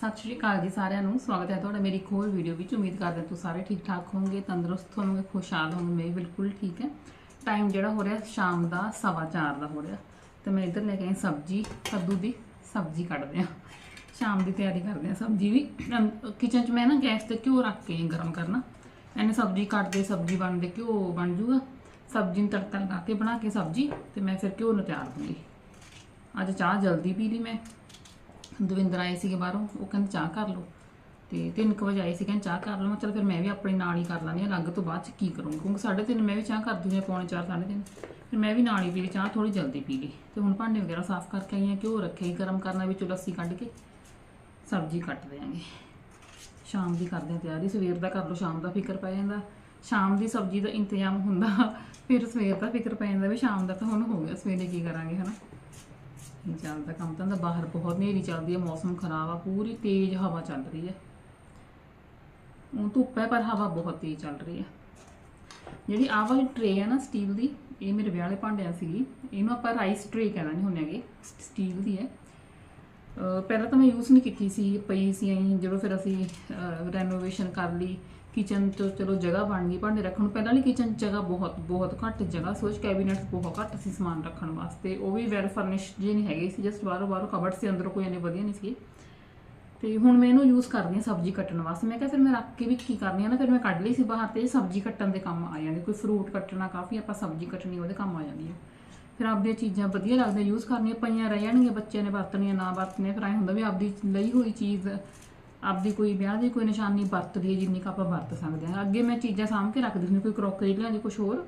ਸਤਿ ਸ਼੍ਰੀ ਅਕਾਲ ਜੀ ਸਾਰਿਆਂ ਨੂੰ, ਸਵਾਗਤ ਹੈ ਤੁਹਾਡਾ ਮੇਰੀ ਇੱਕ ਹੋਰ ਵੀਡੀਓ ਵਿੱਚ। ਉਮੀਦ ਕਰਦੇ ਹਾਂ ਤੁਸੀਂ ਸਾਰੇ ਠੀਕ ਠਾਕ ਹੋਵੋਗੇ, ਤੰਦਰੁਸਤ ਹੋਵੋਗੇ ਖੁਸ਼ਹਾਲ ਹੋਵੋਗੇ, ਮੈਂ ਬਿਲਕੁਲ ਠੀਕ ਹੈ। ਟਾਈਮ ਜਿਹੜਾ ਹੋ ਰਿਹਾ ਸ਼ਾਮ ਦਾ ਸਵਾ ਚਾਰ ਦਾ ਹੋ ਰਿਹਾ। ਤੇ ਮੈਂ ਇੱਧਰ ਲੈ ਕੇ ਆਈ ਸਬਜ਼ੀ, ਕੱਦੂ ਦੀ ਸਬਜ਼ੀ ਕੱਢਦੇ ਹਾਂ। ਸ਼ਾਮ ਦੀ ਤਿਆਰੀ ਕਰਦੇ ਹਾਂ ਸਬਜ਼ੀ ਵੀ। ਕਿਚਨ 'ਚ ਮੈਂ ਨਾ ਗੈਸ ਤੇ ਘਿਓ ਰੱਖ ਕੇ ਗਰਮ ਕਰਨਾ। ਇਹਨੇ ਸਬਜ਼ੀ ਕੱਟਦੇ, ਸਬਜ਼ੀ ਬਣਦੇ, ਘਿਓ ਬਣ ਜੂਗਾ। ਸਬਜ਼ੀ ਨੂੰ ਤੜਕਾ ਲਗਾ ਕੇ ਬਣਾ ਕੇ ਸਬਜ਼ੀ, ਤੇ ਮੈਂ ਫਿਰ ਘਿਓ ਨੂੰ ਤਿਆਰ ਦੂੰਗੀ ਅੱਜ ਚਾਹ ਜਲਦੀ ਪੀ ਲਈ ਮੈਂ। ਦਵਿੰਦਰ ਆਏ ਸੀਗੇ ਬਾਹਰੋਂ, ਉਹ ਕਹਿੰਦੇ ਚਾਹ ਕਰ ਲਓ। ਤੇ 3 ਵਜੇ ਆਏ ਸੀ, ਕਹਿੰਦੇ ਚਾਹ ਕਰ ਲਓ। ਮੈਂ ਚਲ ਫਿਰ ਮੈਂ ਵੀ ਆਪਣੇ ਨਾਲ ਹੀ ਕਰ ਲਾਂਗੀ ਅਲੱਗ ਤੋਂ ਬਾਅਦ ਚ ਕੀ ਕਰੂੰ ਕਿਉਂਕਿ 3:30 ਮੈਂ ਵੀ ਚਾਹ ਕਰ ਦੂੰਗੀ ਪੌਣੇ 4 3:30 ਫਿਰ ਮੈਂ ਵੀ ਨਾਲ ਹੀ ਪੀ ਲਈ, ਚਾਹ ਥੋੜੀ ਜਲਦੀ ਪੀ ਲਈ। ਤੇ ਹੁਣ ਭਾਂਡੇ ਵਗੈਰਾ ਸਾਫ਼ ਕਰਕੇ ਆਈ ਹਾਂ, ਘਿਓ ਰੱਖਿਆ ਹੀ ਗਰਮ ਕਰਨਾ ਵਿੱਚੋਂ ਲੱਸੀ ਕੱਢ ਕੇ, ਸਬਜ਼ੀ ਕੱਟ ਦਿਆਂਗੇ। ਸ਼ਾਮ ਦੀ ਕਰਦੇ ਹਾਂ ਤਿਆਰੀ, ਸਵੇਰ ਦਾ ਕਰ ਲਓ, ਸ਼ਾਮ ਦਾ ਫਿਕਰ ਪੈ ਜਾਂਦਾ। ਸ਼ਾਮ ਦੀ ਸਬਜ਼ੀ ਦਾ ਇੰਤਜ਼ਾਮ ਹੁੰਦਾ, ਫਿਰ ਸਵੇਰ ਦਾ ਫਿਕਰ ਪੈ ਜਾਂਦਾ ਵੀ ਸ਼ਾਮ ਦਾ ਤਾਂ ਹੁਣ ਹੋ ਗਿਆ, ਸਵੇਰੇ ਕੀ ਕਰਾਂਗੇ, ਹਨਾ? ਨਹੀਂ ਚੱਲਦਾ ਕੰਮ ਤਾਂ ਹੁੰਦਾ ਬਾਹਰ ਬਹੁਤ ਹਨੇਰੀ ਚੱਲਦੀ ਹੈ ਮੌਸਮ ਖਰਾਬ ਆ, ਪੂਰੀ ਤੇਜ਼ ਹਵਾ ਚੱਲ ਰਹੀ ਹੈ ਉਹ ਧੁੱਪ ਹੈ, ਪਰ ਹਵਾ ਬਹੁਤ ਤੇਜ਼ ਚੱਲ ਰਹੀ ਹੈ ਜਿਹੜੀ ਆਹ ਵਾਲੀ ਟਰੇ ਹੈ ਨਾ ਸਟੀਲ ਦੀ, ਇਹ ਮੇਰੇ ਵਿਆਹ ਵਾਲੇ ਭਾਂਡਿਆਂ ਸੀਗੀ, ਇਹਨੂੰ ਆਪਾਂ ਰਾਈਸ ਟਰੇ ਕਹਿੰਦੇ ਹੁੰਦੇ ਹੈਗੇ ਸਟੀਲ ਦੀ ਹੈ। ਪਹਿਲਾਂ ਤਾਂ ਮੈਂ ਯੂਜ਼ ਨਹੀਂ ਕੀਤੀ ਸੀ, ਪਈ ਸੀ ਐਂ, ਜਦੋਂ ਫਿਰ ਅਸੀਂ ਰੈਨੋਵੇਸ਼ਨ ਕਰ ਲਈ ਕਿਚਨ ਤੋਂ ਚਲੋ ਜਗ੍ਹਾ ਬਣ ਗਈ, ਭਾਂਡੇ ਰੱਖਣ ਨੂੰ ਪਹਿਲਾਂ ਵਾਲੀ ਕਿਚਨ ਜਗ੍ਹਾ ਬਹੁਤ ਬਹੁਤ ਘੱਟ ਜਗ੍ਹਾ ਸੋਚ ਕੈਬਿਨਟਸ ਬਹੁਤ ਘੱਟ ਸੀ ਸਮਾਨ ਰੱਖਣ ਵਾਸਤੇ, ਉਹ ਵੀ ਵੈਲ ਫਰਨਿਸ਼ ਜੇ ਨਹੀਂ ਹੈਗੇ ਸੀ ਜਸਟ ਬਾਹਰੋਂ ਬਾਹਰੋਂ ਕਬਰਡ ਸੀ, ਅੰਦਰ ਕੋਈ ਇੰਨੇ ਵਧੀਆ ਨਹੀਂ ਸੀ। ਤੇ ਹੁਣ ਮੈਂ ਇਹਨੂੰ ਯੂਜ਼ ਕਰਦੀ ਹਾਂ ਸਬਜ਼ੀ ਕੱਟਣ ਵਾਸਤੇ, ਮੈਂ ਕਿਹਾ ਫਿਰ ਮੈਂ ਰੱਖ ਕੇ ਵੀ ਕੀ ਕਰਨੀ ਆ ਨਾ, ਫਿਰ ਮੈਂ ਕੱਢ ਲਈ ਸੀ ਬਾਹਰ ਤੇ ਸਬਜ਼ੀ ਕੱਟਣ ਦੇ ਕੰਮ ਆ ਜਾਂਦੀ, ਕੋਈ ਫਰੂਟ ਕੱਟਣਾ, ਕਾਫੀ ਆਪਾਂ ਸਬਜ਼ੀ ਕੱਟਣੀ, ਉਹਦੇ ਕੰਮ ਆ ਜਾਂਦੀ ਹੈ ਫਿਰ ਆਪਦੀਆਂ ਚੀਜ਼ਾਂ ਵਧੀਆ ਲੱਗਦੀਆਂ ਯੂਜ਼ ਕਰਨੀਆਂ ਪਈਆਂ ਰਹਿ ਜਾਣਗੀਆਂ ਬੱਚਿਆਂ ਨੇ ਵਰਤਣੀਆਂ, ਨਾ ਵਰਤਣੀਆਂ, ਫਿਰ ਐਂ ਹੁੰਦਾ ਵੀ ਆਪਦੀ ਲਈ ਹੋਈ ਚੀਜ਼, ਆਪਦੀ ਕੋਈ ਵਿਆਹ ਦੀ ਕੋਈ ਨਿਸ਼ਾਨੀ ਵਰਤਦੀ ਹੈ ਜਿੰਨੀ ਕੁ ਆਪਾਂ ਵਰਤ ਸਕਦੇ ਹਾਂ। ਅੱਗੇ ਮੈਂ ਚੀਜ਼ਾਂ ਸਾਂਭ ਕੇ ਰੱਖਦੀ ਹੁੰਦੀ ਕੋਈ ਕਰੋਕਰੀ ਲਿਆਂਦੀ ਕੁਝ ਹੋਰ।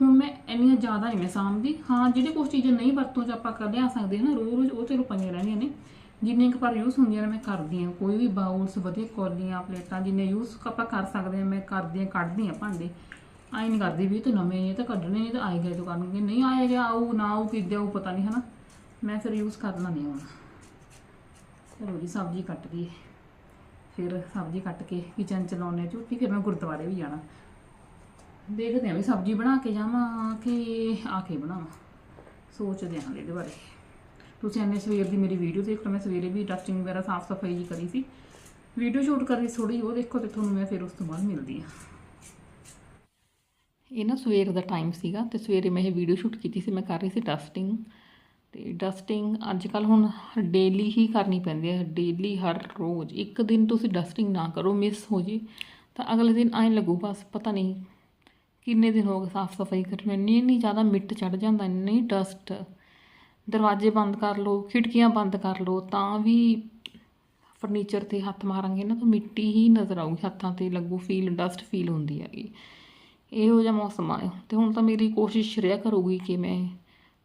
ਹੁਣ ਮੈਂ ਇੰਨੀਆਂ ਜ਼ਿਆਦਾ ਨਹੀਂ ਮੈਂ ਸਾਂਭਦੀ। ਹਾਂ, ਜਿਹੜੇ ਕੁਝ ਚੀਜ਼ਾਂ ਨਹੀਂ ਵਰਤੋਂ ਚ ਆਪਾਂ ਕਰ ਲਿਆ ਸਕਦੇ ਹਾਂ ਨਾ ਰੋਜ਼ ਰੋਜ਼ ਉਹ ਚਲੋ ਪਈਆਂ ਰਹਿਣੀਆਂ ਨੇ ਜਿੰਨੇ ਕੁ ਪਰ ਯੂਜ਼ ਹੁੰਦੀਆਂ ਨੇ ਮੈਂ ਕਰਦੀ ਹਾਂ। ਕੋਈ ਵੀ ਬਾਉਲਸ ਵਧੀਆ ਕੌਲੀਆਂ, ਪਲੇਟਾਂ ਜਿੰਨੇ ਯੂਜ਼ ਆਪਾਂ ਕਰ ਸਕਦੇ ਹਾਂ, ਮੈਂ ਕਰਦੀ ਹਾਂ, ਕੱਢਦੀ ਹਾਂ ਭਾਂਡੇ। ਆਈ ਨਹੀਂ ਕਰਦੀ ਵੀ ਤੂੰ ਨਵੇਂ ਇਹ ਤਾਂ ਕੱਢਣੇ ਨੇ ਤਾਂ ਆਏ ਗਏ ਤੋਂ ਕਰਨਗੇ ਨਹੀਂ ਆਇਆ ਗਿਆ, ਆਊ, ਨਾ ਆਊ ਕਿੱਦਾਂ ਉਹ ਪਤਾ ਨਹੀਂ ਹਨਾ। ਮੈਂ ਫਿਰ ਯੂਜ਼ ਕਰਨਾ ਨਹੀਂ ਹੁਣ। ਚਲੋ ਜੀ ਸਬਜ਼ੀ ਕੱਟ ਗਈ। ਫਿਰ ਸਬਜ਼ੀ ਕੱਟ ਕੇ ਕਿਚਨ ਚ ਲਾਉਣੇ ਝੂਠੀ, ਫਿਰ ਮੈਂ ਗੁਰਦੁਆਰੇ ਵੀ ਜਾਣਾ। ਦੇਖਦੇ ਹਾਂ ਵੀ ਸਬਜ਼ੀ ਬਣਾ ਕੇ ਜਾਵਾਂ ਕਿ ਆ ਕੇ ਬਣਾਵਾਂ। ਸੋਚਦੇ ਹਾਂ ਇਹਦੇ ਬਾਰੇ। ਤੁਸੀਂ ਇੰਨੇ ਸਵੇਰ ਦੀ ਮੇਰੀ ਵੀਡੀਓ ਦੇਖ ਲਓ, ਮੈਂ ਸਵੇਰੇ ਵੀ ਡਸਟਿੰਗ ਵਗੈਰਾ ਸਾਫ਼ ਸਫ਼ਾਈ ਕਰੀ ਸੀ। ਵੀਡੀਓ ਸ਼ੂਟ ਕਰੀ ਥੋੜੀ ਉਹ ਦੇਖੋ ਤੇ ਤੁਹਾਨੂੰ ਮੈਂ ਫਿਰ ਉਸ ਤੋਂ ਬਾਅਦ ਮਿਲਦੀ ਹਾਂ। ਇਹ ਨਾ ਸਵੇਰ ਦਾ ਟਾਈਮ ਸੀਗਾ ਤੇ ਸਵੇਰੇ ਮੈਂ ਇਹ ਵੀਡੀਓ ਸ਼ੂਟ ਕੀਤੀ ਸੀ, ਮੈਂ ਕਰ ਰਹੀ ਸੀ ਡਸਟਿੰਗ ਤੇ ਡਸਟਿੰਗ ਅੱਜ ਕੱਲ ਹੁਣ ਡੇਲੀ ਹੀ ਕਰਨੀ ਪੈਂਦੀ ਹੈ ਡੇਲੀ ਹਰ ਰੋਜ਼ ਇੱਕ ਦਿਨ ਤੁਸੀਂ ਡਸਟਿੰਗ ਨਾ ਕਰੋ ਮਿਸ ਹੋ ਜੇ, ਤਾਂ ਅਗਲੇ ਦਿਨ ਐਂ ਲੱਗੂ ਬਸ, ਪਤਾ ਨਹੀਂ ਕਿੰਨੇ ਦਿਨ ਹੋ ਗਏ ਸਾਫ਼ ਸਫ਼ਾਈ ਕਰਨ ਇੰਨੀ ਇੰਨੀ ਜ਼ਿਆਦਾ ਮਿੱਟ ਚੜ ਜਾਂਦਾ, ਇੰਨੀ ਡਸਟ ਦਰਵਾਜ਼ੇ ਬੰਦ ਕਰ ਲਓ, ਖਿੜਕੀਆਂ ਬੰਦ ਕਰ ਲਓ, ਤਾਂ ਵੀ ਫਰਨੀਚਰ ਤੇ ਹੱਥ ਮਾਰਾਂਗੇ ਨਾ ਤਾਂ ਮਿੱਟੀ ਹੀ ਨਜ਼ਰ ਆਊਗੀ, ਹੱਥਾਂ ਤੇ ਲੱਗੂ ਫੀਲ ਡਸਟ ਫੀਲ ਹੁੰਦੀ ਹੈਗੀ। ਇਹੋ ਜਿਹਾ ਮੌਸਮ ਆ ਤੇ ਹੁਣ ਤਾਂ ਮੇਰੀ ਕੋਸ਼ਿਸ਼ ਰਿਹਾ ਕਰੂਗੀ ਕਿ ਮੈਂ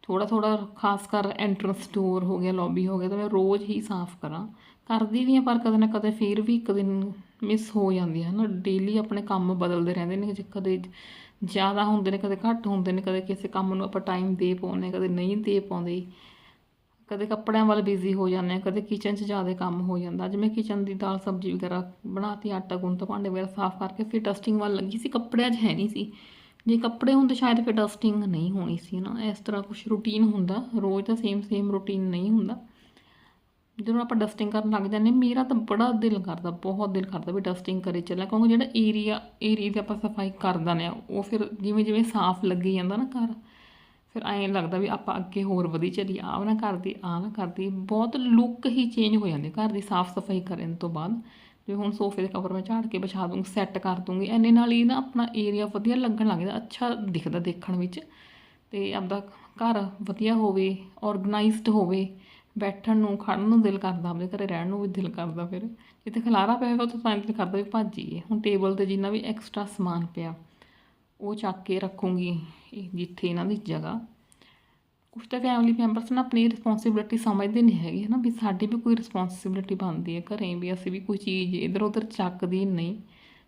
ਥੋੜਾ ਥੋੜਾ ਖਾਸ ਕਰ ਐਂਟਰੈਂਸ ਡੋਰ ਹੋ ਗਿਆ ਲੌਬੀ ਹੋ ਗਿਆ, ਤਾਂ ਮੈਂ ਰੋਜ਼ ਹੀ ਸਾਫ਼ ਕਰਾਂ। ਕਰਦੀ ਵੀ ਆ ਪਰ ਕਦੇ ਨਾ ਕਦੇ ਫੇਰ ਵੀ ਇੱਕ ਦਿਨ ਮਿਸ ਹੋ ਜਾਂਦੀ ਹੈ ਨਾ ਡੇਲੀ ਆਪਣੇ ਕੰਮ ਬਦਲਦੇ ਰਹਿੰਦੇ ਨੇ, ਜੇ ਕਦੇ ਜ਼ਿਆਦਾ ਹੁੰਦੇ ਨੇ, ਕਦੇ ਘੱਟ ਹੁੰਦੇ ਨੇ, ਕਦੇ ਕਿਸੇ ਕੰਮ ਨੂੰ ਆਪਾਂ ਟਾਈਮ ਦੇ ਪਾਉਂਦੇ ਕਦੇ ਨਹੀਂ ਦੇ ਪਾਉਂਦੇ। ਕਦੇ ਕੱਪੜਿਆਂ ਵੱਲ ਬਿਜ਼ੀ ਹੋ ਜਾਂਦੇ ਹਾਂ, ਕਦੇ ਕਿਚਨ 'ਚ ਜ਼ਿਆਦਾ ਕੰਮ ਹੋ ਜਾਂਦਾ। ਅੱਜ ਮੈਂ ਕਿਚਨ ਦੀ ਦਾਲ ਸਬਜ਼ੀ ਵਗੈਰਾ ਬਣਾਤੀ, ਆਟਾ ਗੁੰਨ ਤੋਂ ਭਾਂਡੇ ਵਗੈਰਾ ਸਾਫ਼ ਕਰਕੇ ਫਿਰ ਡਸਟਿੰਗ ਵੱਲ ਲੱਗੀ ਸੀ, ਕੱਪੜਿਆਂ 'ਚ ਹੈ ਨਹੀਂ ਸੀ। ਜੇ ਕੱਪੜੇ ਹੁੰਦੇ ਸ਼ਾਇਦ ਫਿਰ ਡਸਟਿੰਗ ਨਹੀਂ ਹੋਣੀ ਸੀ ਨਾ। ਇਸ ਤਰ੍ਹਾਂ ਕੁਝ ਰੂਟੀਨ ਹੁੰਦਾ, ਰੋਜ਼ ਤਾਂ ਸੇਮ ਸੇਮ ਰੂਟੀਨ ਨਹੀਂ ਹੁੰਦਾ। ਜਦੋਂ ਆਪਾਂ ਡਸਟਿੰਗ ਕਰਨ ਲੱਗ ਜਾਂਦੇ ਮੇਰਾ ਤਾਂ ਬੜਾ ਦਿਲ ਕਰਦਾ, ਬਹੁਤ ਦਿਲ ਕਰਦਾ ਵੀ ਡਸਟਿੰਗ ਕਰੇ ਚੱਲਾਂ, ਕਿਉਂਕਿ ਜਿਹੜਾ ਏਰੀਆ ਏਰੀਆ ਦੀ ਆਪਾਂ ਸਫ਼ਾਈ ਕਰ ਦਿੰਦੇ ਆ ਉਹ ਫਿਰ ਜਿਵੇਂ ਜਿਵੇਂ ਸਾਫ਼ ਲੱਗੀ ਜਾਂਦਾ ਨਾ ਘਰ ਫਿਰ ਐਂ ਲੱਗਦਾ ਵੀ ਆਪਾਂ ਅੱਗੇ ਹੋਰ ਵਧੀ ਚੱਲੀ ਆਹ ਨਾ ਕਰਦੀ, ਆਹ ਨਾ ਕਰਦੀ, ਬਹੁਤ ਲੁੱਕ ਹੀ ਚੇਂਜ ਹੋ ਜਾਂਦੀ ਘਰ ਦੀ ਸਾਫ਼ ਸਫ਼ਾਈ ਕਰਨ ਤੋਂ ਬਾਅਦ। ਜਿਵੇਂ ਹੁਣ ਸੋਫੇ ਦੇ ਕਵਰ ਮੈਂ ਝਾੜ ਕੇ ਵਿਛਾ ਦੂੰਗੀ ਸੈੱਟ ਕਰ ਦੂੰਗੀ, ਐਨੇ ਨਾਲ ਹੀ ਨਾ ਆਪਣਾ ਏਰੀਆ ਵਧੀਆ ਲੱਗਣ ਲੱਗਦਾ ਅੱਛਾ ਦਿਖਦਾ ਦੇਖਣ ਵਿੱਚ। ਤੇ ਆਪਦਾ ਘਰ ਵਧੀਆ ਹੋਵੇ ਆਰਗੇਨਾਈਜ਼ਡ ਹੋਵੇ, ਬੈਠਣ ਨੂੰ ਖੜਨ ਨੂੰ ਦਿਲ ਕਰਦਾ, ਆਪਣੇ ਘਰੇ ਰਹਿਣ ਨੂੰ ਵੀ ਦਿਲ ਕਰਦਾ ਫਿਰ। ਜਿੱਥੇ ਖਲਾਰਾ ਪਿਆ ਹੋਵੇ ਉੱਥੇ ਤਾਂ ਦਿਲ ਕਰਦਾ ਵੀ ਭੱਜੀਏ ਹੁਣ ਟੇਬਲ ਤੇ ਜਿੰਨਾ ਵੀ ਐਕਸਟਰਾ ਸਮਾਨ ਪਿਆ ਉਹ ਚੱਕ ਕੇ ਰੱਖੂੰਗੀ ਇਹ ਜਿੱਥੇ ਇਹਨਾਂ ਦੀ ਜਗ੍ਹਾ। ਕੁਛ ਤਾਂ ਫੈਮਿਲੀ ਮੈਂਬਰਸ ਨਾ ਆਪਣੀ ਰਿਸਪੌਂਸਿਬਿਲਿਟੀ ਸਮਝਦੇ ਨਹੀਂ ਹੈਗੇ ਹਨਾ ਵੀ ਸਾਡੀ ਵੀ ਕੋਈ ਰਿਸਪੌਂਸਿਬਿਲਿਟੀ ਬਣਦੀ ਹੈ ਘਰੇ ਵੀ ਅਸੀਂ ਵੀ ਕੋਈ ਚੀਜ਼ ਇੱਧਰ ਉੱਧਰ ਚੱਕਦੀ ਨਹੀਂ।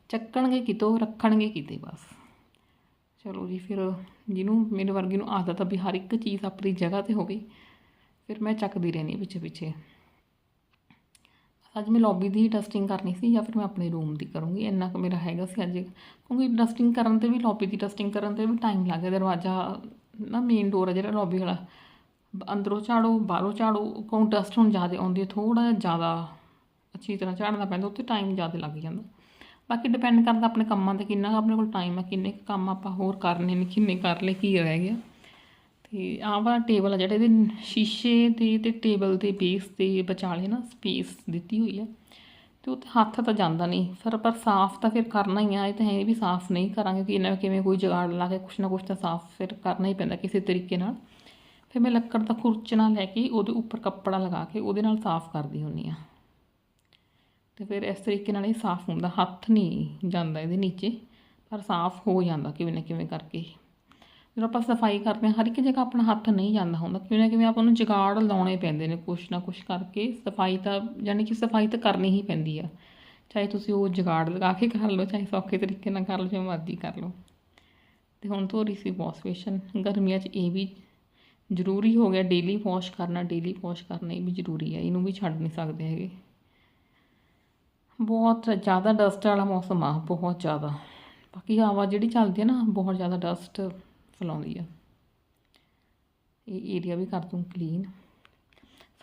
ਚੱਕਣਗੇ ਕਿਤੋਂ, ਰੱਖਣਗੇ ਕਿਤੇ ਬਸ। ਚਲੋ ਜੀ ਫਿਰ ਜਿਹਨੂੰ ਮੇਰੇ ਵਰਗੇ ਨੂੰ ਆਦਤ ਆ ਵੀ ਹਰ ਇੱਕ ਚੀਜ਼ ਆਪਣੀ ਜਗ੍ਹਾ ਤੇ ਹੋਵੇ, ਫਿਰ ਮੈਂ ਚੱਕਦੀ ਰਹਿੰਦੀ ਹਾਂ ਪਿੱਛੇ ਪਿੱਛੇ ਅੱਜ ਮੈਂ ਲੌਬੀ ਦੀ ਡਸਟਿੰਗ ਕਰਨੀ ਸੀ ਜਾਂ ਫਿਰ ਮੈਂ ਆਪਣੇ ਰੂਮ ਦੀ ਕਰੂੰਗੀ, ਇੰਨਾ ਕੁ ਮੇਰਾ ਹੈਗਾ ਸੀ ਅੱਜ। ਕਿਉਂਕਿ ਡਸਟਿੰਗ ਕਰਨ ਤੇ ਵੀ ਲੌਬੀ ਦੀ ਡਸਟਿੰਗ ਕਰਨ ਤੇ ਵੀ ਟਾਈਮ ਲੱਗ ਗਿਆ, ਦਰਵਾਜ਼ਾ ਨਾ ਮੇਨ ਡੋਰ ਹੈ ਜਿਹੜਾ ਲੌਬੀ ਵਾਲਾ। ਅੰਦਰੋਂ ਝਾੜੋ, ਬਾਹਰੋਂ ਝਾੜੋ ਕਿਉਂ ਡਸਟ ਹੁਣ ਜ਼ਿਆਦਾ ਆਉਂਦੀ ਹੈ ਥੋੜਾ ਜਿਹਾ ਜ਼ਿਆਦਾ ਅੱਛੀ ਤਰ੍ਹਾਂ ਝਾੜਨਾ ਪੈਂਦਾ, ਉੱਥੇ ਟਾਈਮ ਜ਼ਿਆਦਾ ਲੱਗ ਜਾਂਦਾ। ਬਾਕੀ ਡਿਪੈਂਡ ਕਰਦਾ ਆਪਣੇ ਕੰਮਾਂ ਤੇ ਕਿੰਨਾ ਕੁ ਆਪਣੇ ਕੋਲ ਟਾਈਮ ਹੈ ਕਿੰਨੇ ਕੁ ਕੰਮ ਆਪਾਂ ਹੋਰ ਕਰਨੇ ਨੇ, ਕਿੰਨੇ ਕਰ ਲਏ, ਕੀ ਰਹਿ ਗਿਆ। ਤੇ ਆਹ ਵਾਲਾ ਟੇਬਲ ਆ ਜਿਹੜਾ ਇਹਦੇ ਸ਼ੀਸ਼ੇ ਦੇ ਤੇ ਟੇਬਲ ਦੇ ਬੇਸ 'ਤੇ ਵਿਚਾਲੇ ਨਾ ਸਪੇਸ ਦਿੱਤੀ ਹੋਈ ਹੈ ਤੇ ਉੱਥੇ ਹੱਥ ਤਾਂ ਜਾਂਦਾ ਨਹੀਂ, ਫਿਰ ਪਰ ਸਾਫ਼ ਤਾਂ ਫਿਰ ਕਰਨਾ ਹੀ ਆ, ਇਹ ਤਾਂ ਹੈ ਵੀ ਸਾਫ਼ ਨਹੀਂ ਕਰਾਂਗੇ ਕਿ ਇਹਨਾਂ ਕਿਵੇਂ ਕੋਈ ਜੁਗਾੜ ਲਾ ਕੇ ਕੁਛ ਨਾ ਕੁਛ ਤਾਂ ਸਾਫ਼ ਫਿਰ ਕਰਨਾ ਹੀ ਪੈਂਦਾ ਕਿਸੇ ਤਰੀਕੇ ਨਾਲ। ਫਿਰ ਮੈਂ ਲੱਕੜ ਦਾ ਖੁਰਚਣਾ ਲੈ ਕੇ ਉਹਦੇ ਉੱਪਰ ਕੱਪੜਾ ਲਗਾ ਕੇ ਉਹਦੇ ਨਾਲ ਸਾਫ਼ ਕਰਦੀ ਹੁੰਨੀ ਆ। ਤੇ ਫਿਰ ਇਸ ਤਰੀਕੇ ਨਾਲ ਇਹ ਸਾਫ਼ ਹੁੰਦਾ, ਹੱਥ ਨਹੀਂ ਜਾਂਦਾ ਇਹਦੇ ਨੀਚੇ, ਪਰ ਸਾਫ਼ ਹੋ ਜਾਂਦਾ ਕਿਵੇਂ ਨਾ ਕਿਵੇਂ ਕਰਕੇ। ਜਦੋਂ ਆਪਾਂ ਸਫ਼ਾਈ ਕਰਦੇ ਹਾਂ, ਹਰ ਇੱਕ ਜਗ੍ਹਾ ਆਪਣਾ ਹੱਥ ਨਹੀਂ ਜਾਂਦਾ ਹੁੰਦਾ। ਕਿਵੇਂ ਨਾ ਕਿਵੇਂ ਆਪਾਂ ਨੂੰ ਜੁਗਾੜ ਲਾਉਣੇ ਪੈਂਦੇ ਨੇ, ਕੁਛ ਨਾ ਕੁਛ ਕਰਕੇ ਸਫ਼ਾਈ ਤਾਂ, ਯਾਨੀ ਕਿ ਸਫ਼ਾਈ ਤਾਂ ਕਰਨੀ ਹੀ ਪੈਂਦੀ ਆ। ਚਾਹੇ ਤੁਸੀਂ ਉਹ ਜੁਗਾੜ ਲਗਾ ਕੇ ਕਰ ਲਓ, ਚਾਹੇ ਸੌਖੇ ਤਰੀਕੇ ਨਾਲ ਕਰ ਲਓ, ਜਿਵੇਂ ਮਰਜ਼ੀ ਕਰ ਲਓ। ਤੇ ਹੁਣ ਧੋ ਰਹੀ ਸੀ ਵਾਸ਼ ਬੇਸ਼ਨ, ਗਰਮੀਆਂ 'ਚ ਇਹ ਵੀ ਜ਼ਰੂਰੀ ਹੋ ਗਿਆ ਡੇਲੀ ਵਾਸ਼ ਕਰਨਾ, ਡੇਲੀ ਵਾਸ਼ ਕਰਨਾ ਇਹ ਵੀ ਜ਼ਰੂਰੀ ਹੈ ਇਹਨੂੰ ਵੀ ਛੱਡ ਨਹੀਂ ਸਕਦੇ ਹੈਗੇ। ਬਹੁਤ ਜ਼ਿਆਦਾ ਡਸਟ ਵਾਲਾ ਮੌਸਮ ਆ, ਬਹੁਤ ਜ਼ਿਆਦਾ। ਬਾਕੀ ਹਵਾ ਜਿਹੜੀ ਚੱਲਦੀ ਹੈ ਨਾ, ਬਹੁਤ ਜ਼ਿਆਦਾ ਡਸਟ ਫੈਲਾਉਂਦੀ ਆ। ਇਹ ਏਰੀਆ ਵੀ ਕਰ ਦੂੰ ਕਲੀਨ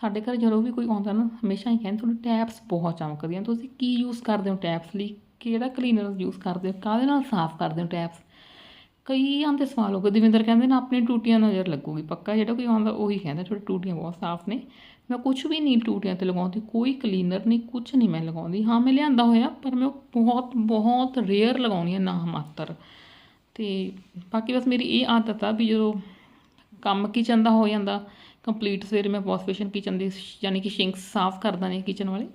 ਸਾਡੇ ਘਰ ਜਦੋਂ ਵੀ ਕੋਈ ਆਉਂਦਾ ਨਾ, ਹਮੇਸ਼ਾ ਹੀ ਕਹਿੰਦੇ ਤੁਹਾਨੂੰ ਟੈਪਸ ਬਹੁਤ ਚਮਕਦੀਆਂ। ਤੁਸੀਂ ਕੀ ਯੂਜ਼ ਕਰਦੇ ਹੋ ਟੈਪਸ ਲਈ? ਕਿਹੜਾ ਕਲੀਨਰ ਯੂਜ਼ ਕਰਦੇ ਹੋ? ਕਾਹਦੇ ਨਾਲ ਸਾਫ਼ ਕਰਦੇ ਹੋ ਟੈਪਸ ਕਈ ਦੇ ਸਵਾਲ ਹੋ ਗਏ। ਦਵਿੰਦਰ ਕਹਿੰਦੇ ਨਾ, ਆਪਣੀ ਟੂਟੀਆਂ ਨਜ਼ਰ ਲੱਗੂਗੀ। ਪੱਕਾ ਜਿਹੜਾ ਕੋਈ ਆਉਂਦਾ, ਉਹੀ ਕਹਿੰਦਾ, ਤੁਹਾਡੀ ਟੂਟੀਆਂ ਬਹੁਤ ਸਾਫ਼ ਨੇ। ਮੈਂ ਕੁਝ ਵੀ ਨਹੀਂ ਟੂਟੀਆਂ ਤੇ ਲਗਾਉਂਦੀ, ਕੋਈ ਕਲੀਨਰ ਨਹੀਂ ਕੁਝ ਨਹੀਂ ਮੈਂ ਲਗਾਉਂਦੀ। ਹਾਂ, ਮੈਂ ਲਿਆਂਦਾ ਹੋਇਆ, ਪਰ ਮੈਂ ਉਹ ਬਹੁਤ ਬਹੁਤ ਰੇਅਰ ਲਗਾਉਣੀ ਆ ਨਾ ਮਾਤਰ। ਤੇ ਬਾਕੀ ਬਸ ਮੇਰੀ ਇਹ ਆਦਤ ਆ ਵੀ ਜਦੋਂ ਕੰਮ ਕਿਚਨ ਦਾ ਹੋ ਜਾਂਦਾ ਕੰਪਲੀਟ ਸਵੇਰੇ ਮੈਂ ਵਾਸ਼ ਬੇਸ਼ਨ ਕਿਚਨ ਦੀ, ਯਾਨੀ ਕਿ ਸਿੰਕਸ ਸਾਫ਼ ਕਰਦਾ ਨੇ ਕਿਚਨ ਵਾਲੇ,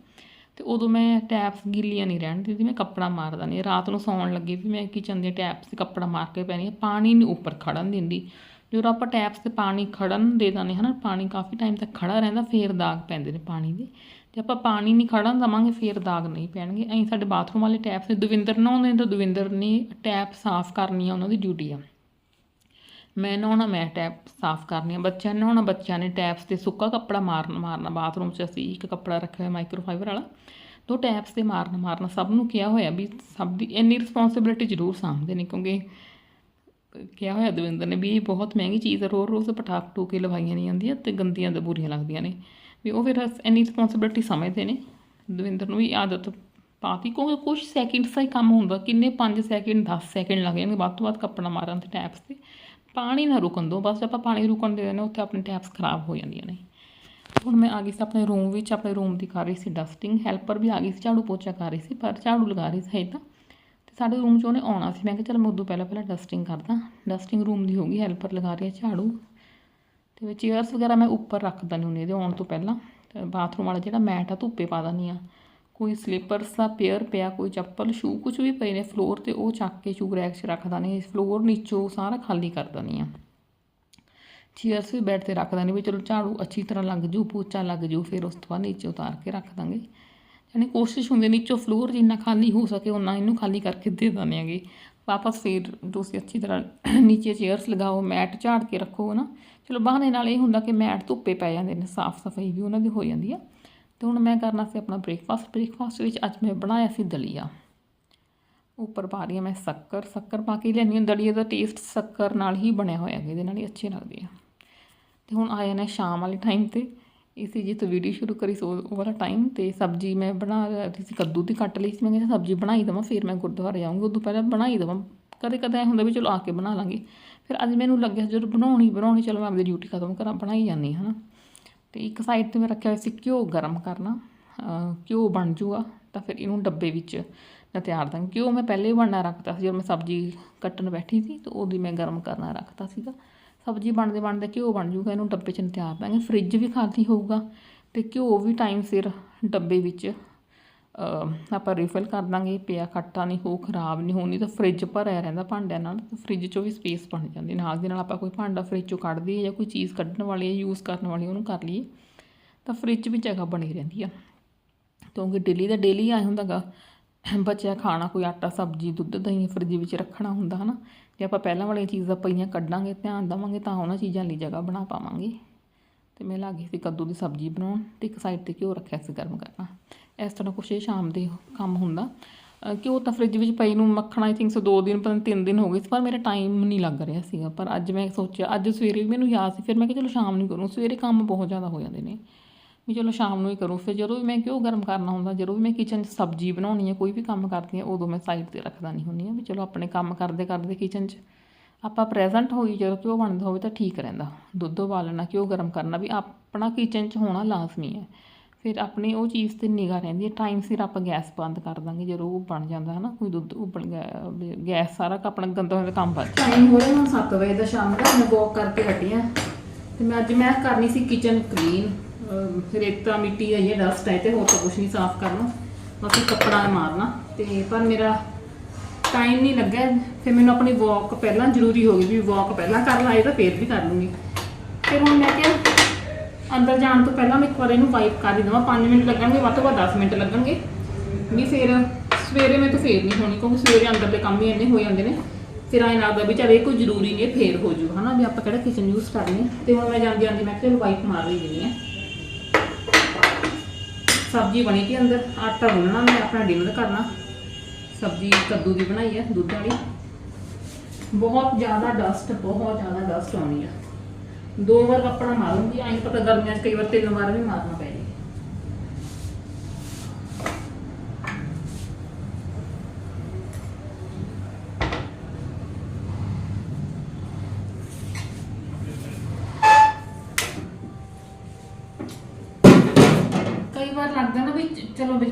ਤੇ ਉਦੋਂ ਮੈਂ ਟੈਪਸ ਗਿੱਲੀਆਂ ਨਹੀਂ ਰਹਿਣ ਦਿੰਦੀ, ਮੈਂ ਕੱਪੜਾ ਮਾਰਦਾ ਨਹੀਂ ਰਾਤ ਨੂੰ ਸੌਣ ਲੱਗੇ ਵੀ ਮੈਂ ਕਿਚਨ ਦੇ ਟੈਪਸ ਤੇ ਕੱਪੜਾ ਮਾਰ ਕੇ ਪੈਣੀ ਆ ਪਾਣੀ ਨਹੀਂ ਉੱਪਰ ਖੜਨ ਦਿੰਦੀ। ਜਦੋਂ ਆਪਾਂ ਟੈਪਸ ਤੇ ਪਾਣੀ ਖੜਨ ਦੇ ਦਿੰਦੇ ਹਨਾ ਪਾਣੀ ਕਾਫੀ ਟਾਈਮ ਤੱਕ ਖੜਾ ਰਹਿੰਦਾ, ਫੇਰ ਦਾਗ ਪੈਂਦੇ ਨੇ ਪਾਣੀ ਦੇ। ਜੇ ਆਪਾਂ ਪਾਣੀ ਨਹੀਂ ਖੜਨ ਦਵਾਂਗੇ, ਫੇਰ ਦਾਗ ਨਹੀਂ ਪੈਣਗੇ। ਐਂ ਸਾਡੇ ਬਾਥਰੂਮ ਵਾਲੇ ਟੈਪਸ ਤੇ ਦਵਿੰਦਰ ਨਹਾਉਂਦੇ ਤਾਂ ਦਵਿੰਦਰ ਨੇ ਟੈਪ ਸਾਫ਼ ਕਰਨੀ ਆ ਉਹਨਾਂ ਦੀ ਡਿਊਟੀ ਆ। ਮੈਂ ਨਹਾਉਣਾ, ਮੈਂ ਟੈਪ ਸਾਫ਼ ਕਰਨੀ ਆ। ਬੱਚਿਆਂ ਨੇ ਨਹਾਉਣਾ, ਬੱਚਿਆਂ ਨੇ ਟੈਪਸ ਤੇ ਸੁੱਕਾ ਕੱਪੜਾ ਮਾਰਨ, ਮਾਰਨਾ। ਬਾਥਰੂਮ 'ਚ ਅਸੀਂ ਇੱਕ ਕੱਪੜਾ ਰੱਖਿਆ ਹੋਇਆ ਮਾਈਕਰੋਫਾਈਬਰ ਵਾਲਾ। ਦੋ ਟੈਪਸ ਤੇ ਮਾਰਨ, ਮਾਰਨਾ ਸਭ ਨੂੰ ਕਿਹਾ ਹੋਇਆ ਵੀ ਸਭ ਦੀ ਇੰਨੀ ਰਿਸਪੌਂਸਿਬਿਲਿਟੀ ਜ਼ਰੂਰ ਸਾਂਭਦੇ ਨੇ, ਕਿਉਂਕਿ ਕਿਹਾ ਹੋਇਆ ਦਵਿੰਦਰ ਨੇ ਵੀ ਇਹ ਬਹੁਤ ਮਹਿੰਗੀ ਚੀਜ਼ ਹੈ ਰੋਜ਼ ਰੋਜ਼ ਪਟਾਕ ਟੂਕੇ ਲਵਾਈਆਂ ਨਹੀਂ ਜਾਂਦੀਆਂ ਤੇ ਗੰਦੀਆਂ ਤੇ ਬੁਰੀਆਂ ਲੱਗਦੀਆਂ ਨੇ। ਵੀ ਉਹ ਫਿਰ ਇੰਨੀ ਰਿਸਪੌਂਸਿਬਿਲਿਟੀ ਸਮਝਦੇ ਨੇ। ਦਵਿੰਦਰ ਨੂੰ ਵੀ ਆਦਤ ਪਾਤੀ, ਕਿਉਂਕਿ ਕੁਝ ਸੈਕਿੰਡਸ ਦਾ ਹੀ ਕੰਮ ਹੁੰਦਾ, ਕਿੰਨੇ 5 ਸੈਕਿੰਡ 10 ਸੈਕਿੰਡ ਲੱਗ ਜਾਣਗੇ, ਵੱਧ ਤੋਂ ਵੱਧ ਕੱਪੜਾ ਮਾਰਨ ਤੇ ਟੈਪਸ ਤੇ। ਪਾਣੀ ਨਾ ਰੁਕਣ ਦੋ ਬਸ ਆਪਾਂ ਪਾਣੀ ਰੁਕਣ ਦੇ ਦਿੰਦੇ ਉੱਥੇ ਆਪਣੇ ਟੈਪਸ ਖਰਾਬ ਹੋ ਜਾਂਦੀਆਂ ਨੇ। ਹੁਣ ਮੈਂ ਆ ਗਈ ਸੀ ਆਪਣੇ ਰੂਮ ਵਿੱਚ, ਆਪਣੇ ਰੂਮ ਦੀ ਕਰ ਰਹੀ ਸੀ ਡਸਟਿੰਗ ਹੈਲਪਰ ਵੀ ਆ ਗਈ ਸੀ, ਝਾੜੂ ਪੋਚਾ ਕਰ ਰਹੀ ਸੀ, ਪਰ ਝਾੜੂ ਲਗਾ ਰਹੀ ਸੀ ਤਾਂ। ਤੇ ਸਾਡੇ ਰੂਮ 'ਚ ਉਹਨੇ ਆਉਣਾ ਸੀ, ਮੈਂ ਕਿਹਾ ਚਲ ਮੈਂ ਉਦੋਂ ਪਹਿਲਾਂ ਪਹਿਲਾਂ ਡਸਟਿੰਗ ਕਰਦਾ। ਡਸਟਿੰਗ ਰੂਮ ਦੀ ਹੋਊਗੀ ਹੈਲਪਰ ਲਗਾ ਰਹੀ ਹੈ ਝਾੜੂ। ਤੇ ਚੇਅਰਸ ਵਗੈਰਾ ਮੈਂ ਉੱਪਰ ਰੱਖ ਦਿੰਦੀ ਹੁੰਦੀ ਇਹਦੇ ਆਉਣ ਤੋਂ ਪਹਿਲਾਂ। ਬਾਥਰੂਮ ਵਾਲਾ ਜਿਹੜਾ ਮੈਟ ਆ ਧੁੱਪੇ ਪਾ ਦਿੰਦੀ ਆ ਕੋਈ ਸਲੀਪਰਸ ਦਾ ਪੇਅਰ ਪਿਆ, ਕੋਈ ਚੱਪਲ ਸ਼ੂ ਕੁਝ ਵੀ ਪਏ ਨੇ ਫਲੋਰ ਤੇ ਉਹ ਚੱਕ ਕੇ ਸ਼ੂ ਰੈਕ 'ਚ ਰੱਖ ਦਿੰਦੀ ਫਲੋਰ ਨੀਚੋਂ ਸਾਰਾ ਖਾਲੀ ਕਰ ਦਿੰਦੀ ਆ ਚੇਅਰਸ ਵੀ ਬੈੱਡ ਤੇ ਰੱਖ ਦਾਂਗੇ ਵੀ ਚਲੋ ਝਾੜੂ ਅੱਛੀ ਤਰ੍ਹਾਂ ਲੱਗ ਜੂ, ਪੋਚਾ ਲੱਗ ਜੂ, ਫਿਰ ਉਸ ਤੋਂ ਬਾਅਦ ਨੀਚੇ ਉਤਾਰ ਕੇ ਰੱਖ ਦਾਂਗੇ ਯਾਨੀ ਕੋਸ਼ਿਸ਼ ਹੁੰਦੀ ਨੀਚੋਂ ਫਲੋਰ ਜਿੰਨਾ ਖਾਲੀ ਹੋ ਸਕੇ ਉਨਾ ਇਹਨੂੰ ਖਾਲੀ ਕਰਕੇ ਦੇ ਦਿੰਦੇ ਆਂਗੇ ਵਾਪਸ ਫਿਰ ਤੁਸੀਂ ਅੱਛੀ ਤਰ੍ਹਾਂ ਨੀਚੇ ਚੇਅਰਸ ਲਗਾਓ, ਮੈਟ ਝਾੜ ਕੇ ਰੱਖੋ ਨਾ ਚਲੋ, ਬਹਾਨੇ ਨਾਲ ਇਹ ਹੁੰਦਾ ਕਿ ਮੈਟ ਧੁੱਪੇ ਪੈ ਜਾਂਦੇ ਨੇ, ਸਾਫ਼ ਸਫ਼ਾਈ ਵੀ ਉਹਨਾਂ ਦੀ ਹੋ ਜਾਂਦੀ ਆ। ਤੇ ਹੁਣ ਮੈਂ ਕਰਨਾ ਸੀ ਆਪਣਾ ਬ੍ਰੇਕਫਾਸਟ ਬ੍ਰੇਕਫਾਸਟ ਵਿੱਚ ਅੱਜ ਮੈਂ ਬਣਾਇਆ ਸੀ ਦਲੀਆ। ਉੱਪਰ ਪਾ ਰਹੀ ਹਾਂ ਮੈਂ ਸ਼ੱਕਰ ਸ਼ੱਕਰ ਪਾ ਕੇ ਲੈਣੀ ਹੁੰਦੀ ਦਲੀਏ ਦਾ ਟੇਸਟ ਸ਼ੱਕਰ ਨਾਲ ਹੀ ਬਣਿਆ ਹੋਇਆ ਹੈ ਇਹਦੇ ਨਾਲ ਹੀ ਅੱਛੇ ਲੱਗਦੇ ਆ। ਤੇ ਹੁਣ ਆਇਆ ਨਾ ਸ਼ਾਮ ਵਾਲੇ ਟਾਈਮ ਤੇ। ਇਸੇ ਜੀ ਤੋਂ ਵੀਡੀਓ ਸ਼ੁਰੂ ਕਰੀ ਸੋ, ਉਹ ਵਾਲਾ ਟਾਈਮ ਤੇ ਸਬਜ਼ੀ ਮੈਂ ਬਣਾ ਰਹੀ ਸੀ ਕੱਦੂ ਦੀ ਕੱਟ ਲਈ ਸੀ, ਮੈਂ ਕਿਹਾ ਸਬਜ਼ੀ ਬਣਾਈ ਦਵਾਂ, ਫਿਰ ਮੈਂ ਗੁਰਦੁਆਰੇ ਜਾਊਂਗੀ ਉਦੋਂ ਪਹਿਲਾਂ ਬਣਾਈ ਦਵਾਂ। ਕਦੇ ਕਦੇ ਐ ਹੁੰਦਾ ਵੀ ਚਲੋ ਆ ਕੇ ਬਣਾ ਲਾਂਗੇ। ਫਿਰ ਅੱਜ ਮੈਨੂੰ ਲੱਗਿਆ ਜਦੋਂ ਬਣਾਉਣੀ ਬਣਾਉਣੀ, ਚਲੋ ਮੈਂ ਆਪਣੀ ਡਿਊਟੀ ਖਤਮ ਕਰਾਂ, ਬਣਾਈ ਜਾਂਦੀ ਹਾਂ ਤੇ ਇੱਕ ਸਾਈਡ ਤੇ ਮੈਂ ਰੱਖਿਆ ਹੋਇਆ ਸੀ ਘਿਓ ਗਰਮ ਕਰਨਾ ਘਿਓ ਬਣ ਜੂਗਾ, ਤਾਂ ਫਿਰ ਇਹਨੂੰ ਡੱਬੇ ਵਿੱਚ ਮੈਂ ਤਿਆਰ ਦਾਂਗੀ। ਘਿਓ ਮੈਂ ਪਹਿਲੇ ਹੀ ਬਣਨਾ ਰੱਖਤਾ ਸੀ, ਜਦੋਂ ਮੈਂ ਸਬਜ਼ੀ ਕੱਟਣ ਬੈਠੀ ਸੀ, ਤਾਂ ਉਹਦੀ ਮੈਂ ਗਰਮ ਕਰਨਾ ਰੱਖਤਾ ਸੀਗਾ। ਸਬਜ਼ੀ ਬਣਦੇ ਬਣਦੇ ਘਿਓ ਬਣ ਜੂਗਾ, ਇਹਨੂੰ ਡੱਬੇ 'ਚ ਤਿਆਰ ਦਾਂਗੇ ਫ੍ਰਿਜ ਵੀ ਖਾਲੀ ਹੋਊਗਾ ਤੇ ਘਿਓ ਵੀ ਟਾਈਮ ਸਿਰ ਡੱਬੇ ਵਿੱਚ ਆਪਾਂ ਰੀਫਿਲ ਕਰ ਦਾਂਗੇ ਪਿਆ ਖੱਟਾ ਨਹੀਂ ਹੋ ਖਰਾਬ ਨਹੀਂ ਹੋਣੀ ਤਾਂ ਫ੍ਰਿਜ ਭਰਿਆ ਰਹਿੰਦਾ ਭਾਂਡਿਆਂ ਨਾਲ ਫ੍ਰਿਜ 'ਚੋਂ ਵੀ ਸਪੇਸ ਬਣ ਜਾਂਦੀ, ਨਾਲ ਦੇ ਨਾਲ ਆਪਾਂ ਕੋਈ ਭਾਂਡਾ ਫ੍ਰਿਜ 'ਚੋਂ ਕੱਢ ਦਈਏ ਜਾਂ ਕੋਈ ਚੀਜ਼ ਕੱਢਣ ਵਾਲੀ ਹੈ ਯੂਜ਼ ਕਰਨ ਵਾਲੀ, ਉਹਨੂੰ ਕਰ ਲਈਏ, ਤਾਂ ਫ੍ਰਿਜ 'ਚ ਵੀ ਜਗ੍ਹਾ ਬਣੀ ਰਹਿੰਦੀ ਆ। ਕਿਉਂਕਿ ਡੇਲੀ ਦਾ ਡੇਲੀ ਆਇਆ ਹੁੰਦਾਗਾ, ਬਚਿਆ ਖਾਣਾ, ਕੋਈ ਆਟਾ, ਸਬਜ਼ੀ, ਦੁੱਧ, ਦਹੀਂ ਫ੍ਰਿਜ ਵਿੱਚ ਰੱਖਣਾ ਹੁੰਦਾ ਹਨਾ ਜੇ ਆਪਾਂ ਪਹਿਲਾਂ ਵਾਲੀਆਂ ਚੀਜ਼ਾਂ ਪਈਆਂ ਕੱਢਾਂਗੇ, ਧਿਆਨ ਦੇਵਾਂਗੇ, ਤਾਂ ਉਹਨਾਂ ਚੀਜ਼ਾਂ ਲਈ ਜਗ੍ਹਾ ਬਣਾ ਪਾਵਾਂਗੇ। ਤੇ ਮੈਂ ਲੱਗੀ ਸੀ ਕੱਦੂ ਦੀ ਸਬਜ਼ੀ ਬਣਾਉਣ ਤੇ ਇੱਕ ਸਾਈਡ ਤੇ ਘਿਓ ਰੱਖਿਆ ਸੀ ਗਰਮ ਕਰਨਾ। ਇਸ ਤਰ੍ਹਾਂ ਕੁਛ ਇਹ ਸ਼ਾਮ ਦੇ ਕੰਮ ਹੁੰਦਾ। ਅਹ ਘਿਓ ਤਾਂ ਫ੍ਰਿਜ ਵਿੱਚ ਪਈ ਨੂੰ ਮੱਖਣ ਆਈ ਥਿੰਕ ਸੋ ਦੋ ਦਿਨ, ਪਤਾ ਨਹੀਂ ਤਿੰਨ ਦਿਨ ਹੋ ਗਏ ਸੀ, ਪਰ ਮੇਰਾ ਟਾਈਮ ਨਹੀਂ ਲੱਗ ਰਿਹਾ ਸੀਗਾ। ਪਰ ਅੱਜ ਮੈਂ ਸੋਚਿਆ, ਅੱਜ ਸਵੇਰੇ ਵੀ ਮੈਨੂੰ ਯਾਦ ਸੀ, ਫਿਰ ਮੈਂ ਕਿਹਾ ਚਲੋ ਸ਼ਾਮ ਨੂੰ ਕਰੂੰ। ਸਵੇਰੇ ਕੰਮ ਬਹੁਤ ਜ਼ਿਆਦਾ ਹੋ ਜਾਂਦੇ ਨੇ। ਵੀ ਚਲੋ ਸ਼ਾਮ ਨੂੰ ਹੀ ਕਰੂੰ। ਫਿਰ ਜਦੋਂ ਵੀ ਮੈਂ ਘਿਓ ਗਰਮ ਕਰਨਾ ਹੁੰਦਾ, ਜਦੋਂ ਵੀ ਮੈਂ ਕਿਚਨ 'ਚ ਸਬਜ਼ੀ ਬਣਾਉਣੀ ਹੈ ਕੋਈ ਵੀ ਕੰਮ ਕਰਦੀ ਹਾਂ ਉਦੋਂ ਮੈਂ ਸਾਈਡ ਤੇ ਰੱਖਦਾ ਨਹੀਂ ਹੁੰਦੀ ਹਾਂ ਵੀ ਚਲੋ ਆਪਣੇ ਕੰਮ ਕਰਦੇ ਕਰਦੇ ਕਿਚਨ 'ਚ ਆਪਾਂ ਪ੍ਰੈਜ਼ੈਂਟ ਹੋਈ ਜਦੋਂ ਘਿਓ ਬਣਦਾ ਹੋਵੇ ਤਾਂ ਠੀਕ ਰਹਿੰਦਾ। ਦੁੱਧ ਉਬਾਲਣਾ ਘਿਓ ਗਰਮ ਕਰਨਾ ਵੀ ਆਪਣਾ ਕਿਚਨ 'ਚ ਹੋਣਾ ਲਾਜ਼ਮੀ ਹੈ। ਫਿਰ ਆਪਣੀ ਉਹ ਚੀਜ਼ ਤੇ ਨਿਗਾਹ ਰਹਿੰਦੀ ਹੈ। ਟਾਈਮ ਸਿਰ ਆਪਾਂ ਗੈਸ ਬੰਦ ਕਰ ਦਾਂਗੇ, ਜਦੋਂ ਉਹ ਬਣ ਜਾਂਦਾ ਹੈ ਨਾ ਕੋਈ ਦੁੱਧ ਉਬਲ ਗਿਆ ਗੈਸ ਸਾਰਾ ਆਪਣਾ ਗੰਦਾ ਹੋਇਆ ਕੰਮ ਬਚ ਟਾਈਮ ਹੋ ਰਿਹਾ ਹੁਣ 7 ਵਜੇ ਦਾ ਸ਼ਾਮ ਦਾ ਮੈਂ ਵਾਕ ਕਰਕੇ ਹਟੀ ਹਾਂ ਤੇ ਮੈਂ ਅੱਜ ਮੈਂ ਕਰਨੀ ਸੀ ਕਿਚਨ ਕਲੀਨ ਰੇਤਾ, ਮਿੱਟੀ ਆਈ ਹੈ ਡਸਟ ਹੈ ਤੇ ਹੋਰ ਤਾਂ ਕੁਝ ਨਹੀਂ, ਸਾਫ਼ ਕਰਨਾ। ਬਸ ਇੱਕ ਕੱਪੜਾ ਮਾਰਨਾ। ਤੇ ਪਰ ਮੇਰਾ ਟਾਈਮ ਨਹੀਂ ਲੱਗਿਆ। ਫਿਰ ਮੈਨੂੰ ਆਪਣੀ ਵਾਕ ਪਹਿਲਾਂ ਜ਼ਰੂਰੀ ਹੋ ਗਈ ਵੀ ਵਾਕ ਪਹਿਲਾਂ ਕਰ ਲਾਏ ਤਾਂ ਫੇਰ ਵੀ ਕਰ ਲੂੰਗੀ। ਫਿਰ ਹੁਣ ਮੈਂ ਕਿਹਾ, ਅੰਦਰ ਜਾਣ ਤੋਂ ਪਹਿਲਾਂ ਮੈਂ ਇੱਕ ਵਾਰ ਇਹਨੂੰ ਵਾਈਪ ਕਰ ਹੀ ਦੇਵਾਂ। 5 ਮਿੰਟ ਲੱਗਣਗੇ, ਵੱਧ ਤੋਂ ਵੱਧ 10 ਮਿੰਟ ਲੱਗਣਗੇ। ਵੀ ਫਿਰ ਸਵੇਰੇ ਮੈਂ ਤਾਂ ਫੇਰ ਨਹੀਂ ਹੋਣੀ ਕਿਉਂਕਿ ਸਵੇਰੇ ਅੰਦਰ ਦੇ ਕੰਮ ਹੀ ਇੰਨੇ ਹੋ ਜਾਂਦੇ ਨੇ। ਫਿਰ ਐਂ ਲੱਗਦਾ ਵੀ ਚੱਲ ਇਹ ਕੋਈ ਜ਼ਰੂਰੀ ਨਹੀਂ ਹੈ, ਫੇਰ ਹੋ ਜੂ। ਹਨਾ, ਵੀ ਆਪਾਂ ਕਿਹੜਾ ਕਿਚਨ ਯੂਜ਼ ਕਰਨੀ ਹੈ। ਤੇ ਹੁਣ ਮੈਂ ਜਾਂਦੀ ਜਾਂਦੀ ਮੈਂ ਕਿਹਾ, ਚਲੋ ਵਾਈਪ ਮਾਰ ਲਈ ਦਿੰਦੀ ਹਾਂ। ਸਬਜ਼ੀ ਬਣੀ ਤੀ ਅੰਦਰ, ਆਟਾ ਗੁੰਨਣਾ, ਮੈਂ ਆਪਣਾ ਡਿਨਰ ਕਰਨਾ। ਸਬਜ਼ੀ ਕੱਦੂ ਦੀ ਬਣਾਈ ਹੈ ਦੁੱਧ ਵਾਲੀ। ਬਹੁਤ ਜ਼ਿਆਦਾ ਡਸਟ ਬਹੁਤ ਜ਼ਿਆਦਾ ਡਸਟ ਆਉਣੀ ਆ। ਦੋ ਵਾਰ ਕੱਪੜਾ ਮਾਰੂੰਗੀ ਐਂ ਪਤਾ ਗਰਮੀਆਂ 'ਚ ਕਈ ਵਾਰ ਤਿੰਨ ਵਾਰ ਵੀ ਮਾਰਨਾ ਪੈ ਜੇ ਕਈ ਵਾਰ ਲੱਗਦਾ ਨਾ ਵੀ ਚ- ਚਲੋ ਵੀ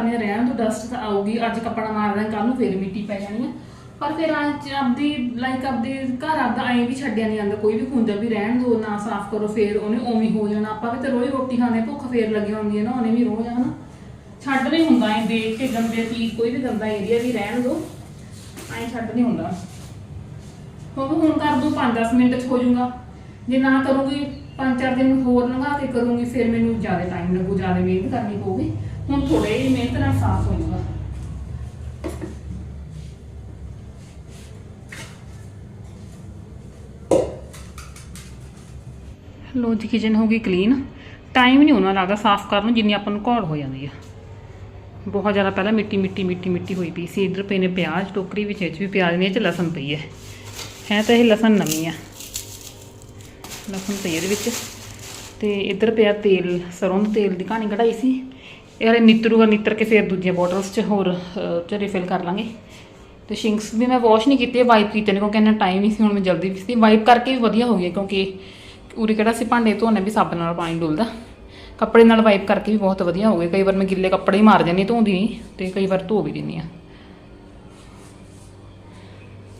ਕਿਹੜਾ ਰਹਿਣ ਤੋਂ ਡਸਟ ਤਾਂ ਆਊਗੀ, ਅੱਜ ਕੱਪੜਾ ਮਾਰਦਾ ਕੱਲ ਨੂੰ ਫੇਰ ਮਿੱਟੀ ਪੈ ਜਾਣੀ ਆ। ਪਰ ਫਿਰ ਅੱਜ ਆਪਦੀ ਲਾਈਕ ਆਪਦੇ ਘਰ ਆਪਦਾ ਐਂ ਵੀ ਛੱਡਿਆ ਨਹੀਂ ਜਾਂਦਾ, ਕੋਈ ਵੀ ਹੁੰਦਾ ਵੀ ਰਹਿਣ ਦੋ ਨਾ ਸਾਫ਼ ਕਰੋ, ਫੇਰ ਉਹਨੇ ਉਵੇਂ ਹੋ ਜਾਣਾ। ਆਪਾਂ ਵੀ ਤੇ ਰੋਜ਼ ਰੋਟੀ ਖਾਣੇ ਭੁੱਖ ਫੇਰ ਲੱਗੀ ਹੁੰਦੀ ਹੈ ਨਾ, ਉਹਨੇ ਵੀ ਰੋਜ਼ ਹਨਾ ਛੱਡ ਨਹੀਂ ਹੁੰਦਾ ਐ, ਦੇਖ ਕੇ ਗੰਦੇ ਚੀਜ਼ ਕੋਈ ਵੀ ਗੰਦਾ ਏਰੀਆ ਵੀ ਰਹਿਣ ਦੋ ਐਂ ਛੱਡ ਨਹੀਂ ਹੁੰਦਾ। ਹੁਣ ਹੁਣ ਕਰ ਦੂੰ 5-10 ਮਿੰਟ ਚ ਹੋ ਜਾਊਗਾ। ਜੇ ਨਾ ਕਰੂੰਗੀ 5-4 ਦਿਨ ਹੋਰ ਲੰਘਾ ਕੇ ਕਰੂੰਗੀ, ਫਿਰ ਮੈਨੂੰ ਜ਼ਿਆਦਾ ਟਾਈਮ ਲੱਗੂ, ਜ਼ਿਆਦਾ ਮਿਹਨਤ ਕਰਨੀ ਪਊਗੀ। ਹੁਣ ਥੋੜੇ ਜਿਹੀ ਮਿਹਨਤ ਨਾਲ ਸਾਫ਼ ਹੋ ਜਾਊਗਾ ਲੋ ਜੀ ਕਿਚਨ ਹੋ ਗਈ ਕਲੀਨ ਟਾਈਮ ਨਹੀਂ ਉਹਨਾਂ ਲੱਗਦਾ ਸਾਫ਼ ਕਰਨ ਨੂੰ, ਜਿੰਨੀ ਆਪਾਂ ਨੂੰ ਘੋੜ ਹੋ ਜਾਂਦੀ ਆ। ਬਹੁਤ ਜ਼ਿਆਦਾ ਪਹਿਲਾਂ ਮਿੱਟੀ ਮਿੱਟੀ ਮਿੱਟੀ ਮਿੱਟੀ ਹੋਈ ਪਈ ਸੀ। ਇਧਰ ਪਏ ਨੇ ਪਿਆਜ਼, ਟੋਕਰੀ ਵਿੱਚ ਇਹ 'ਚ ਵੀ ਪਿਆਜ਼ ਨੇ, ਇਹ 'ਚ ਲਸਣ ਪਈ ਹੈ। ਹੈ ਤਾਂ ਇਹ ਲਸਣ ਨਵੀਂ ਆ। ਲਸਣ ਪਈ ਇਹਦੇ ਵਿੱਚ। ਤੇ ਇੱਧਰ ਪਿਆ ਤੇਲ, ਸਰੋਂ ਦਾ ਤੇਲ ਦੀ ਕਹਾਣੀ ਕਢਾਈ ਸੀ। ਇਹ ਹਲੇ ਨਿੱਤਰੂਗਾ ਨਿੱਤਰ ਕੇ ਫਿਰ ਦੂਜੀਆਂ ਬੋਟਲਸ 'ਚ ਹੋਰ ਅਹ, 'ਚ ਰਿਫਿਲ ਕਰ ਲਾਂਗੇ। ਤੇ ਸ਼ਿੰਕਸ ਵੀ ਮੈਂ ਵਾਸ਼ ਨਹੀਂ ਕੀਤੇ ਵਾਈਪ ਕੀਤੇ ਨੇ ਕਿਉਂਕਿ ਇੰਨਾ ਟਾਈਮ ਨਹੀਂ ਸੀ ਹੁਣ ਮੈਂ ਜਲਦੀ ਸੀ। ਵਾਈਪ ਕਰਕੇ ਵੀ ਵਧੀਆ ਹੋ ਗਈ ਕਿਉਂਕਿ ਉਰੇ ਕਿਹੜਾ ਸੀ ਭਾਂਡੇ ਧੋਣੇ ਵੀ ਸਾਬਣ ਨਾਲ ਪਾਣੀ ਡੁੱਲਦਾ। ਕੱਪੜੇ ਨਾਲ ਵਾਈਪ ਕਰਕੇ ਵੀ ਬਹੁਤ ਵਧੀਆ ਹੋ ਗਏ। ਕਈ ਵਾਰ ਮੈਂ ਗਿੱਲੇ ਕੱਪੜੇ ਹੀ ਮਾਰ ਜਾਂਦੀ ਹਾਂ, ਧੋਂਦੀ ਨਹੀਂ ਤੇ ਕਈ ਵਾਰ ਧੋ ਵੀ ਦਿੰਦੀ ਆ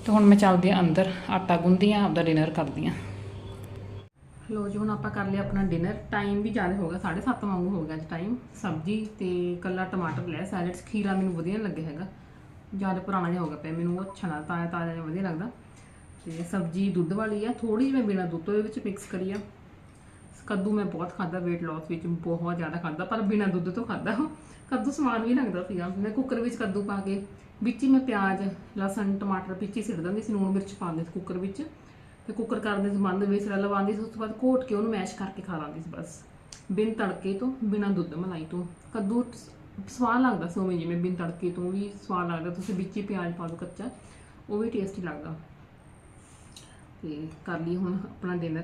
ਤੇ ਹੁਣ ਮੈਂ ਚੱਲਦੀ ਆ ਅੰਦਰ ਆਟਾ ਗੁੰਨਦੀ ਆ ਆਪਦਾ ਡਿਨਰ ਕਰਦੀ ਆ ਲੋ ਜੀ, ਹੁਣ ਆਪਾਂ ਕਰ ਲਿਆ ਆਪਣਾ ਡਿਨਰ ਟਾਈਮ ਵੀ ਜ਼ਿਆਦਾ ਹੋ ਗਿਆ 7:30 ਵਾਂਗੂ ਹੋ ਗਿਆ ਅੱਜ ਟਾਈਮ ਸਬਜ਼ੀ ਤੇ ਕੱਲਾ ਟਮਾਟਰ ਲਿਆ ਸੈਲਡਸ ਖੀਰਾ ਮੈਨੂੰ ਵਧੀਆ ਨਹੀਂ ਲੱਗਿਆ ਹੈਗਾ। ਜ਼ਿਆਦਾ ਪੁਰਾਣਾ ਜਿਹਾ ਹੋ ਗਿਆ ਪਿਆ, ਮੈਨੂੰ ਉਹ ਅੱਛਾ ਲੱਗਦਾ ਤਾਜ਼ਾ ਤਾਜ਼ਾ ਜਿਹਾ ਵਧੀਆ ਲੱਗਦਾ। ਤੇ ਸਬਜ਼ੀ ਦੁੱਧ ਵਾਲੀ ਆ ਥੋੜੀ ਜਿਹੀ ਮੈਂ ਬਿਨਾਂ ਦੁੱਧ ਤੋਂ ਇਹਦੇ ਵਿੱਚ ਮਿਕਸ ਕਰੀ ਆ। ਕੱਦੂ ਮੈਂ ਬਹੁਤ ਖਾਦਾ weight loss ਵਿੱਚ ਬਹੁਤ ਜ਼ਿਆਦਾ ਖਾਦਾ ਪਰ ਬਿਨਾਂ ਦੁੱਧ ਤੋਂ ਖਾਦਾ ਕੱਦੂ ਸਵਾਦ ਵੀ ਲੱਗਦਾ ਸੀਗਾ। ਮੈਂ ਕੁੱਕਰ ਵਿੱਚ ਕੱਦੂ ਪਾ ਕੇ, ਵਿੱਚ ਹੀ ਮੈਂ ਪਿਆਜ਼, ਲਸਣ, ਟਮਾਟਰ ਵਿੱਚ ਹੀ ਸਿੱਟ ਦਿੰਦੀ ਸੀ ਲੂਣ ਮਿਰਚ ਪਾ ਦਿੰਦੀ ਸੀ ਕੁੱਕਰ ਵਿੱਚ। ਤੇ ਕੁੱਕਰ ਕਰਨ ਦੇ ਸੰਬੰਧ ਵਿੱਚ ਲਵਾਉਂਦੀ ਸੀ, ਉਸ ਤੋਂ ਬਾਅਦ ਘੋਟ ਕੇ ਉਹਨੂੰ ਮੈਸ਼ ਕਰਕੇ ਖਾ ਲਾਂਦੀ ਸੀ ਬਸ। ਬਿਨ ਤੜਕੇ ਤੋਂ, ਬਿਨਾਂ ਦੁੱਧ ਮਲਾਈ ਤੋਂ। ਕੱਦੂ ਸਵਾਦ ਲੱਗਦਾ ਸੀ ਉਵੇਂ ਜਿਵੇਂ ਬਿਨ ਤੜਕੇ ਤੋਂ ਵੀ ਸਵਾਦ ਲੱਗਦਾ। ਤੁਸੀਂ ਵਿੱਚ ਹੀ ਪਿਆਜ਼ ਪਾ ਦਿਓ ਕੱਚਾ, ਉਹ ਵੀ ਟੇਸਟੀ ਲੱਗਦਾ। ਤੇ ਕਰ ਲਈ ਹੁਣ ਆਪਣਾ ਡਿਨਰ